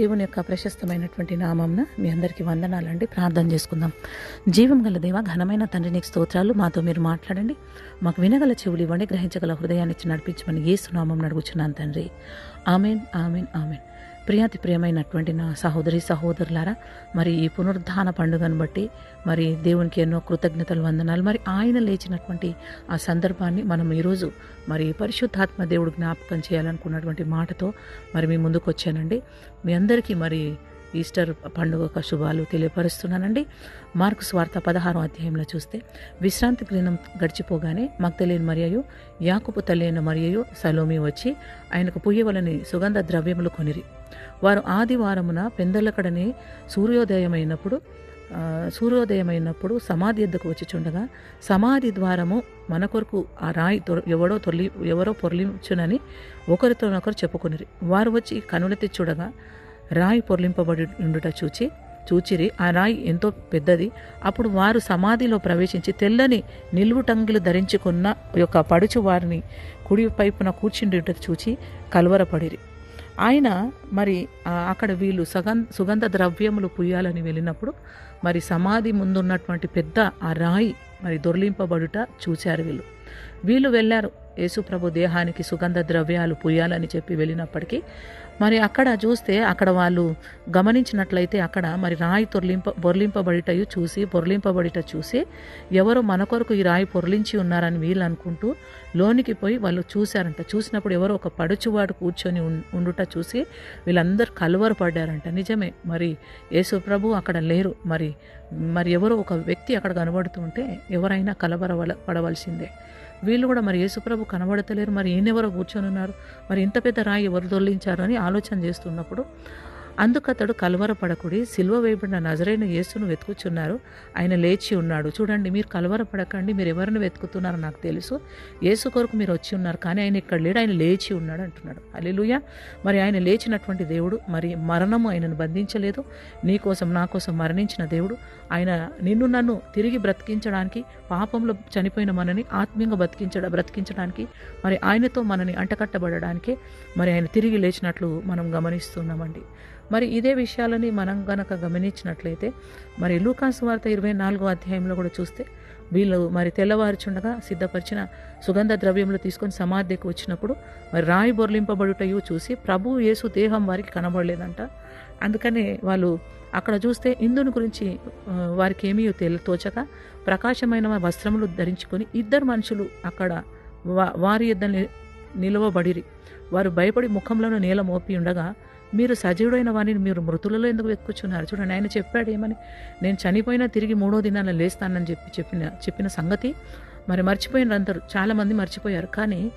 దేవుని యొక్క ప్రశస్తమైనటువంటి నామంన మీ అందరికీ వందనాలండి. ప్రార్థన చేసుకుందాం. జీవం గల దేవ ఘనమైన తండ్రి నీకు స్తోత్రాలు. మాతో మీరు మాట్లాడండి. మాకు వినగల చెవులు ఇవ్వండి. గ్రహించగల హృదయాన్ని ఇచ్చి నడిపించమని ఏ సునామం అడుగుచున్నాను తండ్రి. Amen amen amen. ప్రియాతి ప్రియమైనటువంటి నా సహోదరి సహోదరులారా మరి ఈ పునరుద్ధాన పండుగను బట్టి మరి దేవునికి ఎన్నో కృతజ్ఞతలు వందనాలు. మరి ఆయన లేచినటువంటి ఆ సందర్భాన్ని మనం ఈరోజు మరి పరిశుద్ధాత్మ దేవుడు జ్ఞాపకం చేయాలనుకున్నటువంటి మాటతో మరి మీ ముందుకు వచ్చానండి మీ అందరికీ మరి ఈస్టర్ పండుగ శుభాలు తెలియపరుస్తున్నానండి. మార్కు స్వార్థ పదహారో అధ్యాయంలో చూస్తే విశ్రాంతి దినం గడిచిపోగానే మగ్ధలేని మరియు యాకుపు తల్లి మరియు సలోమి వచ్చి ఆయనకు పుయ్యవలని సుగంధ ద్రవ్యములు కొనిరి. వారు ఆదివారమున పెందలకడని సూర్యోదయమైనప్పుడు సూర్యోదయమైనప్పుడు సమాధి ఎద్దకు వచ్చి చుండగా సమాధి ద్వారము మన కొరకు ఆ రాయి ఎవడో తొలి ఎవరో పొరలించునని ఒకరితోనొకరు చెప్పుకునిరి. వారు వచ్చి కనులెత్తి చూడగా రాయి పొర్లింపబడి ఉండుట చూచి చూచిరి ఆ రాయి ఎంతో పెద్దది. అప్పుడు వారు సమాధిలో ప్రవేశించి తెల్లని నిలువుటంగిలు ధరించుకున్న యొక్క పడుచు వారిని కుడి వైపున కూర్చుండుట చూచి కలవరపడిరి. ఆయన మరి అక్కడ వీళ్ళు సగం సుగంధ ద్రవ్యములు పుయ్యాలని వెళ్ళినప్పుడు మరి సమాధి ముందున్నటువంటి పెద్ద ఆ రాయి మరి దొర్లింపబడుట చూచారు వీళ్ళు. వీళ్ళు వెళ్ళారు. యేసుప్రభు దేహానికి సుగంధ ద్రవ్యాలు పుయ్యాలని చెప్పి వెళ్ళినప్పటికీ మరి అక్కడ చూస్తే అక్కడ వాళ్ళు గమనించినట్లయితే అక్కడ మరి రాయి తొరలింప బొర్లింపబడిటయు చూసి బొర్లింపబడిట చూసి ఎవరో మన కొరకు ఈ రాయి పొర్లించి ఉన్నారని వీళ్ళు అనుకుంటూ లోనికి పోయి వాళ్ళు చూశారంట. చూసినప్పుడు ఎవరో ఒక పడుచువాడు కూర్చొని ఉం- ఉండుట చూసి వీళ్ళందరూ కలవరపడ్డారంట. నిజమే మరి యేసు ప్రభు అక్కడ లేరు. మరి మరి ఎవరో ఒక వ్యక్తి అక్కడ కనబడుతుంటే ఎవరైనా కలవర పడవలసిందే. వీళ్ళు కూడా మరి యేసుప్రభు కనబడతలేరు మరి ఈయనెవరో కూర్చొని ఉన్నారు మరి ఇంత పెద్ద రాయి ఎవరు దొల్లించారు అని ఆలోచన చేస్తున్నప్పుడు అందుకతడు కలవరపడకుడి సిల్వ వేయబడిన నజరైన యేసును వెతుకుచున్నారు. ఆయన లేచి ఉన్నాడు. చూడండి మీరు కలవరపడకండి మీరు ఎవరిని వెతుకుతున్నారో నాకు తెలుసు. యేసు కొరకు మీరు వచ్చి ఉన్నారు కానీ ఆయన ఇక్కడ లేడు ఆయన లేచి ఉన్నాడు అంటున్నాడు. అలెలుయ మరి ఆయన లేచినటువంటి దేవుడు మరి మరణము ఆయనను బంధించలేదు. నీ కోసం నా కోసం మరణించిన దేవుడు ఆయన నిన్ను నన్ను తిరిగి బ్రతికించడానికి పాపంలో చనిపోయిన మనని ఆత్మీయంగా బ్రతికించడ బ్రతికించడానికి మరి ఆయనతో మనని అంటకట్టబడడానికి మరి ఆయన తిరిగి లేచినట్లు మనం గమనిస్తున్నామండి. మరి ఇదే విషయాలని మనం గనక గమనించినట్లయితే మరి లూకాసు వార్త ఇరవై నాలుగో అధ్యాయంలో కూడా చూస్తే వీళ్ళు మరి తెల్లవారుచుండగా సిద్ధపరిచిన సుగంధ ద్రవ్యములు తీసుకొని సమాధికి వచ్చినప్పుడు మరి రాయి బొర్లింపబడుటయు చూసి ప్రభు యేసు దేహం వారికి కనబడలేదంట. అందుకనే వాళ్ళు అక్కడ చూస్తే ఇందుని గురించి వారికి ఏమీ తోచక ప్రకాశమైన వస్త్రములు ధరించుకొని ఇద్దరు మనుషులు అక్కడ వారి ఇద్దరిని నిలవబడిరి నిలువబడిరి. వారు భయపడి ముఖంలోనూ నేల మోపి ఉండగా మీరు సజీవుడైన వారిని మీరు మృతులలో ఎందుకు వెతుకుచున్నారు? చూడండి ఆయన చెప్పాడు ఏమని? నేను చనిపోయినా తిరిగి మూడో దినాన లేస్తానని చెప్పి చెప్పిన చెప్పిన సంగతి మరి మర్చిపోయినారు అందరూ చాలామంది మర్చిపోయారు. కానీ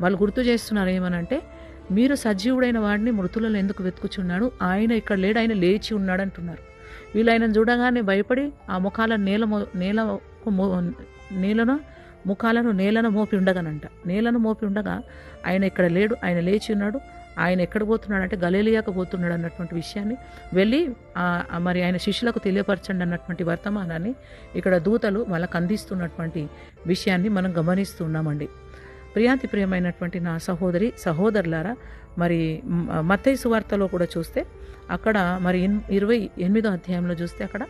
వాళ్ళు గుర్తు చేస్తున్నారు ఏమనంటే మీరు సజీవుడైన వాడిని మృతులలో ఎందుకు వెతుకుచున్నాడు? ఆయన ఇక్కడ లేడు ఆయన లేచి ఉన్నాడు అంటున్నారు వీళ్ళు ఆయనను చూడగానే భయపడి ఆ ముఖాల నేల నేల నేలను ముఖాలను నేలను మోపి ఉండగానంట. నేలను మోపి ఉండగా ఆయన ఇక్కడ లేడు ఆయన లేచి ఉన్నాడు. ఆయన ఎక్కడ పోతున్నాడంటే గలేలియాకు పోతున్నాడు అన్నటువంటి విషయాన్ని వెళ్ళి మరి ఆయన శిష్యులకు తెలియపరచండి అన్నటువంటి వర్తమానాన్ని ఇక్కడ దూతలు వాళ్ళకు అందిస్తున్నటువంటి విషయాన్ని మనం గమనిస్తున్నామండి ప్రియాంతి ప్రియమైనటువంటి నా సహోదరి సహోదరులారా మరి మత్తయ్య సువార్తలో కూడా చూస్తే అక్కడ మరి ఇరవై ఎనిమిదో అధ్యాయంలో చూస్తే అక్కడ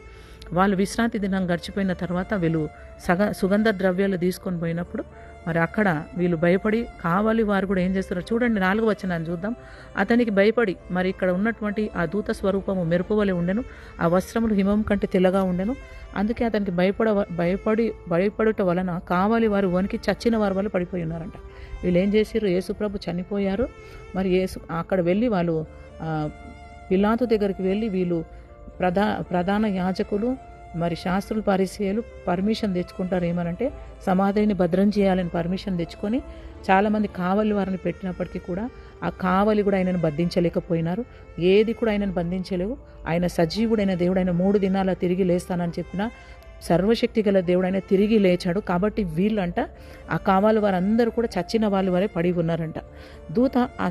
వాళ్ళు విశ్రాంతి దినం గడిచిపోయిన తర్వాత వీళ్ళు సగ సుగంధ ద్రవ్యాలు తీసుకొని పోయినప్పుడు మరి అక్కడ వీళ్ళు భయపడి కావాలి వారు కూడా ఏం చేస్తారో చూడండి నాలుగు వచ్చినాన్ని చూద్దాం. అతనికి భయపడి మరి ఇక్కడ ఉన్నటువంటి ఆ దూత స్వరూపము మెరుపువలె ఉండెను ఆ వస్త్రములు హిమం కంటే తెల్లగా ఉండెను. అందుకే అతనికి భయపడ భయపడి భయపడుట వలన కావాలి వారు వనికి చచ్చిన వారి వల్ల పడిపోయి ఉన్నారంట. వీళ్ళు ఏం చేసారు యేసుప్రభు చనిపోయారు. మరి యేసు అక్కడ వెళ్ళి వాళ్ళు పిలాతు దగ్గరికి వెళ్ళి వీళ్ళు ప్రధా ప్రధాన యాజకులు మరి శాస్త్రులు పరిచయాలు పర్మిషన్ తెచ్చుకుంటారు ఏమనంటే సమాధిని భద్రం చేయాలని పర్మిషన్ తెచ్చుకొని చాలామంది కావలి వారిని పెట్టినప్పటికీ కూడా ఆ కావలి కూడా ఆయనను బంధించలేకపోయినారు. ఏది కూడా ఆయనను బంధించలేవు. ఆయన సజీవుడైన దేవుడైన మూడు దినాల తిరిగి లేస్తానని చెప్పిన సర్వశక్తి గల దేవుడు ఆయన తిరిగి లేచాడు. కాబట్టి వీళ్ళంట ఆ కావాలి వారందరూ కూడా చచ్చిన వాళ్ళు వరే పడి ఉన్నారంట. దూత ఆ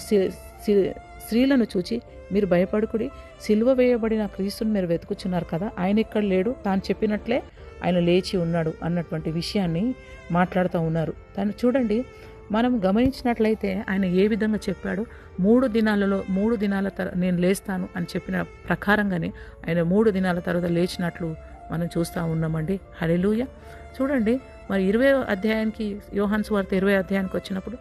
స్త్రీలను చూచి మీరు భయపడుకుడి సిలువ వేయబడిన క్రీస్తుని మీరు వెతుకుచున్నారు కదా ఆయన ఇక్కడ లేడు తాను చెప్పినట్లే ఆయన లేచి ఉన్నాడు అన్నటువంటి విషయాన్ని మాట్లాడుతూ ఉన్నారు. తను చూడండి మనం గమనించినట్లయితే ఆయన ఏ విధంగా చెప్పాడు మూడు దినాలలో మూడు దినాల తర నేను లేస్తాను అని చెప్పిన ప్రకారంగానే ఆయన మూడు దినాల తర్వాత లేచినట్లు మనం చూస్తూ ఉన్నామండి. హరిలూయ చూడండి మరి ఇరవై అధ్యాయానికి యోహాన్స్ వార్త ఇరవై అధ్యాయానికి వచ్చినప్పుడు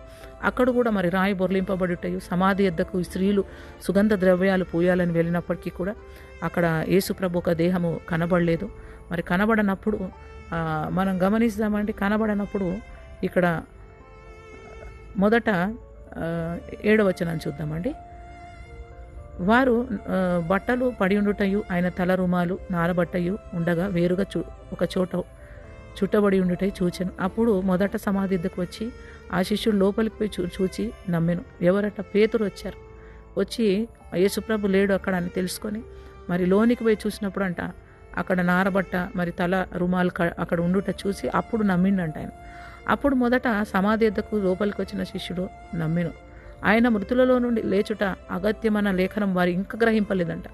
అక్కడ కూడా మరి రాయి బొర్లింపబడుటయు సమాధి ఎద్దకు స్త్రీలు సుగంధ ద్రవ్యాలు పూయాలని వెళ్ళినప్పటికీ కూడా అక్కడ యేసుప్రభు ఒక దేహము కనబడలేదు. మరి కనబడనప్పుడు మనం గమనిస్తామండి కనబడనప్పుడు ఇక్కడ మొదట ఏడవచనం చూద్దామండి. వారు బట్టలు పడి ఉండుటయు ఆయన తల రుమాలు నారబట్టయు ఉండగా వేరుగా చూ ఒక చోట చుట్టబడి ఉండుటై చూచాను. అప్పుడు మొదట సమాధిద్దకు వచ్చి ఆ శిష్యుడు లోపలికి పోయి చూ చూచి నమ్మెను. ఎవరట? పేతురు వచ్చారు. వచ్చి యేసుప్రభు లేడు అక్కడ అని తెలుసుకొని మరి లోనికి పోయి చూసినప్పుడు అంట అక్కడ నారబట్ట మరి తల రుమాలు అక్కడ ఉండుట చూసి అప్పుడు నమ్మిండంట ఆయన. అప్పుడు మొదట సమాధి ఎద్దకు లోపలికి వచ్చిన శిష్యుడు నమ్మెను. ఆయన మృతులలో నుండి లేచుట అగత్యమన్న లేఖనం వారు ఇంకా గ్రహింపలేదంట.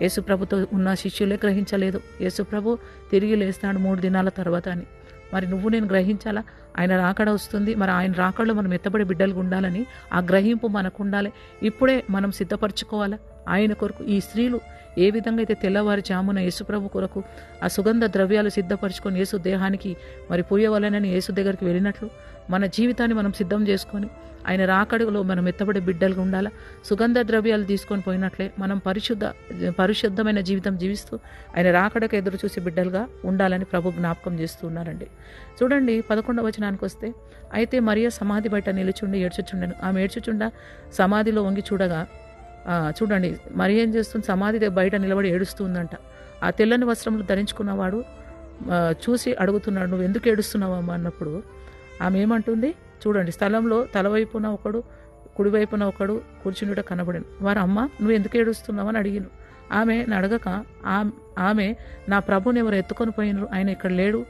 యేసుప్రభుతో ఉన్న శిష్యులే గ్రహించలేదు. యేసుప్రభు తిరిగి లేస్తాడు మూడు దినాల తర్వాత అని. మరి నువ్వు నేను గ్రహించాలా? ఆయన రాకడ వస్తుంది. మరి ఆయన రాకడలో మనం ఎత్తబడి బిడ్డలుగా ఉండాలని ఆ గ్రహింపు మనకు ఉండాలి. ఇప్పుడే మనం సిద్ధపరచుకోవాలా? ఆయన కొరకు ఈ స్త్రీలు ఏ విధంగా అయితే తెల్లవారుజామున యేసుప్రభు కొరకు ఆ సుగంధ ద్రవ్యాలు సిద్ధపరచుకొని యేసు దేహానికి మరి పూయవలనని యేసు దగ్గరికి వెళ్ళినట్లు మన జీవితాన్ని మనం సిద్ధం చేసుకొని ఆయన రాకడలో మనం ఎత్తబడే బిడ్డలుగా ఉండాలా? సుగంధ ద్రవ్యాలు తీసుకొని పోయినట్లే మనం పరిశుద్ధ పరిశుద్ధమైన జీవితం జీవిస్తూ ఆయన రాకడకు ఎదురు చూసే బిడ్డలుగా ఉండాలని ప్రభు జ్ఞాపకం చేస్తూ ఉన్నారండి. చూడండి పదకొండవ వచనానికి వస్తే అయితే మరియా సమాధి బయట నిలుచుండి ఏడ్చుచుండెను. ఆమె ఏడ్చుచుండ సమాధిలో వంగి చూడగా చూడండి మరి ఏం చేస్తుంది? సమాధి బయట నిలబడి ఏడుస్తుందంట. ఆ తెల్లని వస్త్రములు ధరించుకున్నవాడు చూసి అడుగుతున్నాడు నువ్వు ఎందుకు ఏడుస్తున్నావమ్మా? అన్నప్పుడు ఆమె ఏమంటుంది? చూడండి స్థలంలో తలవైపున ఒకడు కుడివైపున ఒకడు కూర్చుండుట కనబడిను. వారు అమ్మ నువ్వు ఎందుకు ఏడుస్తున్నావు అని అడిగిను. ఆమె అడగక ఆమె నా ప్రభుని ఎవరు ఎత్తుకొని పోయినరు? ఆయన ఇక్కడ లేడు?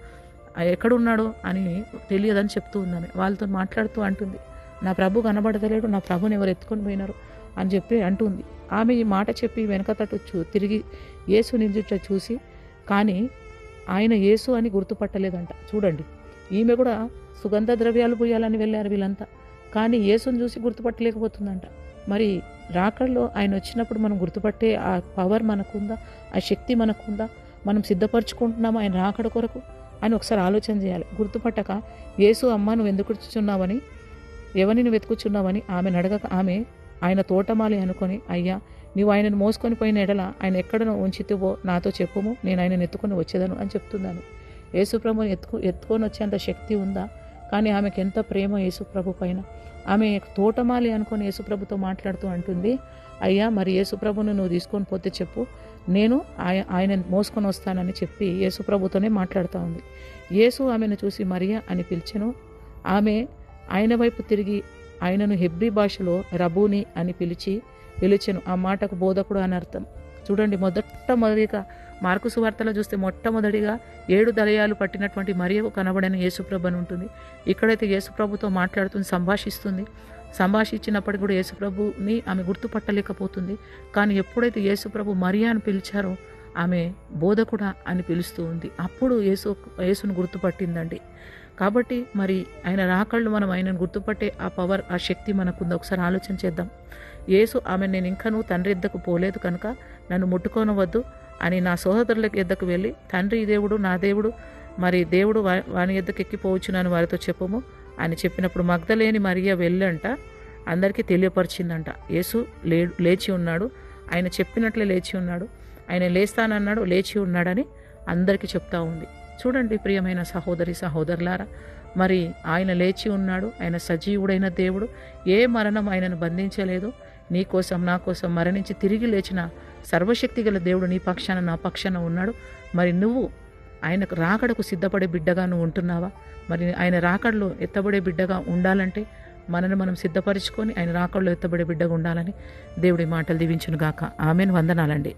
ఎక్కడున్నాడో అని తెలియదని చెప్తూ ఉందని వాళ్ళతో మాట్లాడుతూ అంటుంది నా ప్రభు కనబడతలేడు నా ప్రభుని ఎవరు ఎత్తుకొని పోయినారు? అని చెప్పి అంటుంది. ఆమె ఈ మాట చెప్పి వెనకతట్టు చూ తిరిగి యేసు నిల్చుట చూసి కానీ ఆయన యేసు అని గుర్తుపట్టలేదంట. చూడండి ఈమె కూడా సుగంధ ద్రవ్యాలు పోయాలని వెళ్ళారు వీళ్ళంతా. కానీ యేసుని చూసి గుర్తుపట్టలేకపోతుందంట. మరి రాకడలో ఆయన వచ్చినప్పుడు మనం గుర్తుపట్టే ఆ పవర్ మనకుందా? ఆ శక్తి మనకుందా? మనం సిద్ధపరచుకుంటున్నాము ఆయన రాకడ కొరకు? అని ఒకసారి ఆలోచన చేయాలి. గుర్తుపట్టక యేసు అమ్మ నువ్వు ఎందుకు వచ్చుచున్నావని ఎవరిని వెతుకుచున్నావని? ఆమెను అడగక ఆమె ఆయన తోటమాలి అనుకొని అయ్యా నీవు ఆయనను మోసుకొని పోయిన ఎడల ఆయన ఎక్కడనో ఉంచితివో నాతో చెప్పుము నేను ఆయనను ఎత్తుకొని వచ్చేదను అని చెప్తున్నాను. యేసుప్రభుని ఎత్తుకు ఎత్తుకొని వచ్చేంత శక్తి ఉందా? కానీ ఆమెకు ఎంత ప్రేమ యేసుప్రభు పైన? ఆమె తోటమాలి అనుకొని యేసుప్రభుతో మాట్లాడుతూ అంటుంది అయ్యా మరి యేసుప్రభును నువ్వు తీసుకొని పోతే చెప్పు నేను ఆయ ఆయన మోసుకొని వస్తానని చెప్పి యేసుప్రభుతోనే మాట్లాడుతూ ఉంది. యేసు ఆమెను చూసి మరియా అని పిలిచెను. ఆమె ఆయన వైపు తిరిగి ఆయనను హెబ్రీ భాషలో రబూని అని పిలిచి పిలిచెను. ఆ మాటకు బోధకుడు అని అర్థం. చూడండి మొదటమొదటిగా మార్కు సువార్తలో చూస్తే మొట్టమొదటిగా ఏడు దళయాలు పట్టినటువంటి మరియు కనబడని యేసుప్రభు అని ఉంటుంది. ఇక్కడైతే యేసుప్రభుతో మాట్లాడుతుంది సంభాషిస్తుంది. సంభాషించినప్పటికీ కూడా యేసుప్రభుని ఆమె గుర్తుపట్టలేకపోతుంది. కానీ ఎప్పుడైతే యేసుప్రభు మరియా అని పిలిచారో ఆమె బోధకుడా అని పిలుస్తూ ఉంది. అప్పుడు యేసు యేసును గుర్తుపట్టిందండి. కాబట్టి మరి ఆయన రాకళ్ళు మనం ఆయనను గుర్తుపట్టే ఆ పవర్ ఆ శక్తి మనకుంది. ఒకసారి ఆలోచన చేద్దాం. యేసు ఆమె నేను ఇంకను తండ్రి ఎద్దకు పోలేదు కనుక నన్ను ముట్టుకోనవద్దు అని నా సోదరుల ఎద్దకు వెళ్ళి తండ్రి దేవుడు నా దేవుడు మరి దేవుడు వా- వాని ఎద్దకు నన్ను వారితో చెప్పము అని చెప్పినప్పుడు మగ్ధలేని మరియా వెళ్ళంట. అందరికీ తెలియపరిచిందంట. యేసు లే లేచి ఉన్నాడు. ఆయన చెప్పినట్లే లేచి ఉన్నాడు. ఆయన లేస్తానన్నాడు లేచి ఉన్నాడని అందరికీ చెప్తా ఉంది. చూడండి ప్రియమైన సహోదరి సహోదరులారా మరి ఆయన లేచి ఉన్నాడు ఆయన సజీవుడైన దేవుడు ఏ మరణం ఆయనను బంధించలేదు నీ కోసం నా కోసం మరణించి తిరిగి లేచిన సర్వశక్తి గల దేవుడు నీ పక్షాన నా పక్షాన ఉన్నాడు. మరి నువ్వు ఆయనకు రాకడకు సిద్ధపడే బిడ్డగా నువ్వు ఉంటున్నావా? మరి ఆయన రాకడలో ఎత్తబడే బిడ్డగా ఉండాలంటే మనని మనం సిద్ధపరచుకొని ఆయన రాకడలో ఎత్తబడే బిడ్డగా ఉండాలని దేవుడి మాటలు దీవించును గాక ఆమెను. వందనాలండి.